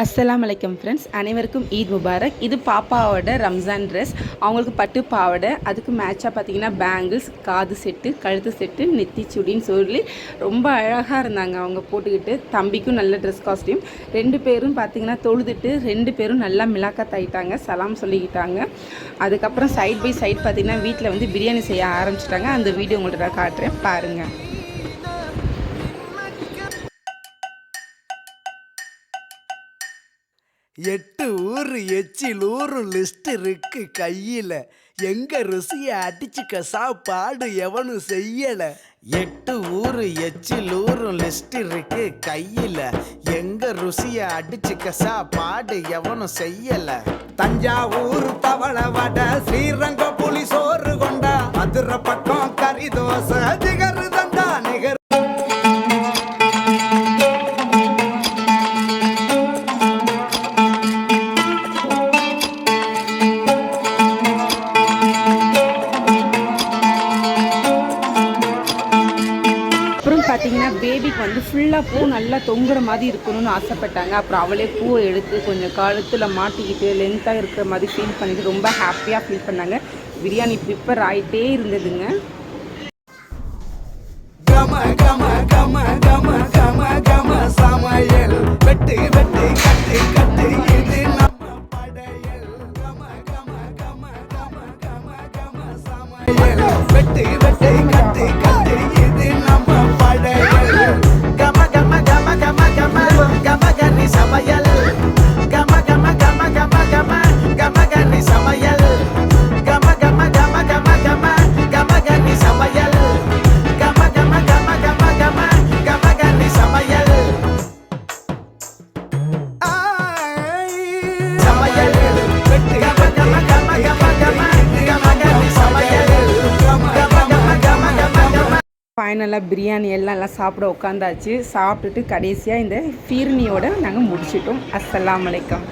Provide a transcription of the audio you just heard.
அஸ்லாம் வலைக்கம் ஃப்ரெண்ட்ஸ் அனைவருக்கும் ஈத் முபாரக். இது பாப்பாவோட ரம்ஜான் ட்ரெஸ் அவங்களுக்கு பட்டு பாவாடை. அதுக்கு மேட்சாக பார்த்தீங்கன்னா பேங்கிள்ஸ் காது செட்டு கழுத்து செட்டு நெத்தி சுடின்னு சொல்லி ரொம்ப அழகாக இருந்தாங்க அவங்க போட்டுக்கிட்டு. தம்பிக்கும் நல்ல ட்ரெஸ் காஸ்டியூம் ரெண்டு பேரும் பார்த்தீங்கன்னா தொழுதுட்டு ரெண்டு பேரும் நல்லா மிளாக்கா ஆயிட்டாங்க. சலாம் சொல்லிக்கிட்டாங்க. அதுக்கப்புறம் சைட் பை சைட் பார்த்தீங்கன்னா வீட்டில் வந்து பிரியாணி செய்ய ஆரம்பிச்சிட்டாங்க. அந்த வீடியோ உங்கள்கிட்ட நான் காட்டுறேன். பாருங்கள் எட்டு ஊர் எச்சில் ஊரும் லிஸ்ட் இருக்கு கையில. எங்க ருசிய அடிச்சுக்க சாப்பாடு எவனும் செய்யல. எட்டு ஊரு எச்சில் ஊரும் லிஸ்ட் இருக்கு கையில. எங்க ருசிய அடிச்சுக்க சாப்பாடு எவனும் செய்யல. தஞ்சாவூர் பவள வட ஸ்ரீரங்க புலி சோறு கொண்டா மதுரை பக்கம் கறி தோசை. பார்த்தீங்கன்னா பேபிக்கு வந்து ஃபுல்லாக பூ நல்லா தொங்குற மாதிரி இருக்கணும்னு ஆசைப்பட்டாங்க அப்புறம் அவளே பூவை எடுத்து கொஞ்சம் கழுத்தில் மாட்டிக்கிட்டு லென்த்தாக இருக்கிற மாதிரி ஃபீல் பண்ணிட்டு ரொம்ப ஹாப்பியாக ஃபீல் பண்ணாங்க பிரியாணி ப்ரிப்பர் ஆகிட்டே இருந்ததுங்க கம கம கம கம கம கம சமையல் வெட்டு வெட்டு கட்டு கட்டு இது நம்ம படையல் கம கம கம கம கம கம சமையல் வெட்டு வெட்டு ஃபைனலாக பிரியாணி எல்லாம் எல்லாம் சாப்பிட உட்காந்தாச்சு. சாப்பிட்டுட்டு கடைசியாக இந்த ஃபீர்னியோட நாங்கள் முடிச்சிட்டோம். அஸ்லாம் வலைக்கம்